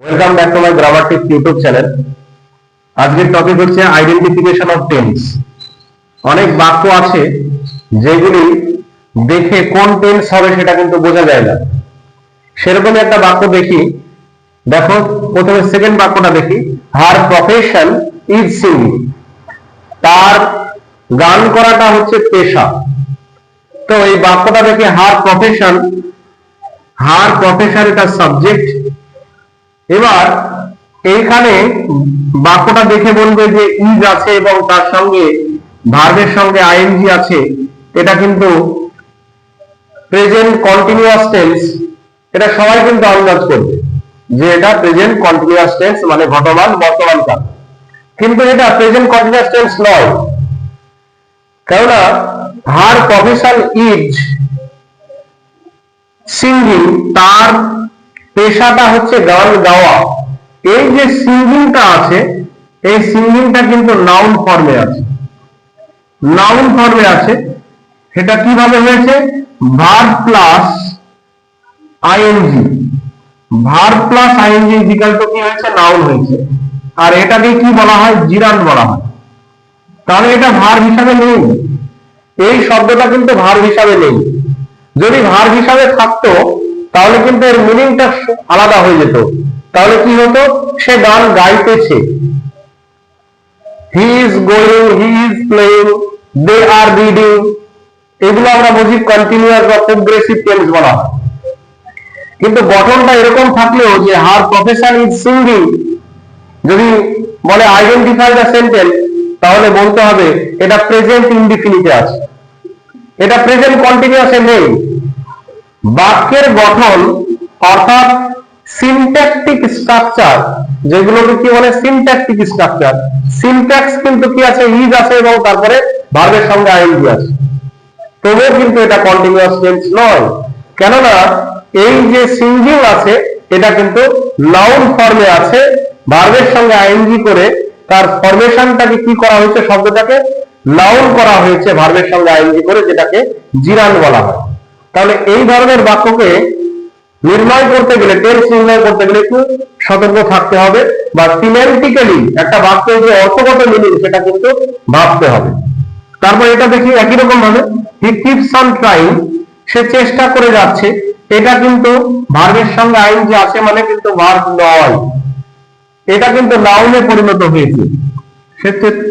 Welcome back to my grammar tips YouTube channel আজকের topic হচ্ছে identification of tense অনেক বাক্য আছে যেগুলি দেখে কোন টেন্স হবে সেটা কিন্তু বোঝা যায় না। সেরকম একটা বাক্য দেখি। দেখো, প্রথমে সেকেন্ড বাক্যটা দেখি। হার প্রফেশন ইজ সিঙ্গিং তার গান করাটা হচ্ছে পেশা। তো এই বাক্যটা দেখে হার প্রফেশন হার প্রফেশন এটা সাবজেক্ট এবার এইখানে বাক্যটা দেখে বলবে যে ইজ আছে এবং তার সঙ্গে ভার্বের সঙ্গে আইএনজি আছে। এটা কিন্তু প্রেজেন্ট কন্টিনিউয়াস টেন্স এটা সবাই কিন্তু আন্দাজ করবে যে এটা প্রেজেন্ট কন্টিনিউয়াস টেন্স মানে ঘটমান, বর্তমান কাল। কিন্তু এটা প্রেজেন্ট কন্টিনিউয়াস টেন্স নয়। কেননা হার প্রফেশন ইজ সিঙ্গিং তার পেশাটা হচ্ছে গান গাওয়া। এই যে সিঙ্গিংটা আছে, এই সিঙ্গিংটা কিন্তু নাউন ফর্মে আছে। নাউন ফর্মে আছে, সেটা কীভাবে হয়েছে? Verb plus ING verb plus ING equal to কি হয়েছে? নাউন হয়েছে। আর এটাকে কি বলা হয়? জিরান বলা হয়। তাহলে এটা ভার্ব হিসাবে নেই। এই শব্দটা কিন্তু ভার্ব হিসাবে নেই। যদি ভার্ব হিসাবে থাকতো তাহলে কিন্তু এর মিনিংটা আলাদা হয়ে যেত। তাহলে কি হতো? সে গান গাইতেছে। He is going he is playing they are reading এগুলো আমরা বুঝি কন্টিনিউয়াস বা প্রোগ্রেসিভ টেন্স বলা কিন্তু গঠনটা এরকম থাকলেও যে হার প্রফেশন ইজ সিঙ্গিং যদি বলে আইডেন্টিফাই দ্য সেন্টেন্স তাহলে বলতে হবে, এটা প্রেজেন্ট ইনডিফিনিটে আছে। এটা প্রেজেন্ট কন্টিনিউয়াসে নেই। বাক্যের গঠন অর্থাৎ সিনট্যাকটিক স্ট্রাকচার যেগুলোকে কি বলে সিনট্যাকটিক স্ট্রাকচার সিনট্যাক্স কিন্তু কি আছে? ইজ আছে এবং তারপরে ভার্বের সঙ্গে আইএনজি আছে। তবুও কিন্তু এটা কন্টিনিউয়াস টেন্স নয়। কেননা এই যে সিঙ্গিং আছে, এটা কিন্তু নাউন ফর্মে আছে। ভার্বের সঙ্গে আইএনজি করে তার ফরমেশনটাকে কি করা হয়েছে? শব্দটাকে নাউন করা হয়েছে ভার্বের সঙ্গে আইএনজি করে যেটাকে জিরান বলা হয়। তাহলে এই ধরনের বাক্যকে নির্ণয় করতে গেলে টেন্স নির্ণয় করতে গেলে একটু সতর্ক থাকতে হবে বা সিমেন্টিক্যালি একটা বাক্যের যে অর্থগত মিনিং সেটা কিন্তু ভাবতে হবে। তারপর এটা দেখি একই রকম ভাবে হি কিপস অন ট্রাইং সে চেষ্টা করে যাচ্ছে, এটা কিন্তু ভার্বের সঙ্গে আইন যে আছে মানে কিন্তু ভার্ব নয়। এটা কিন্তু নাউনে পরিণত হয়েছে।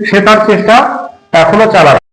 সে তার চেষ্টা এখনও চালাচ্ছে।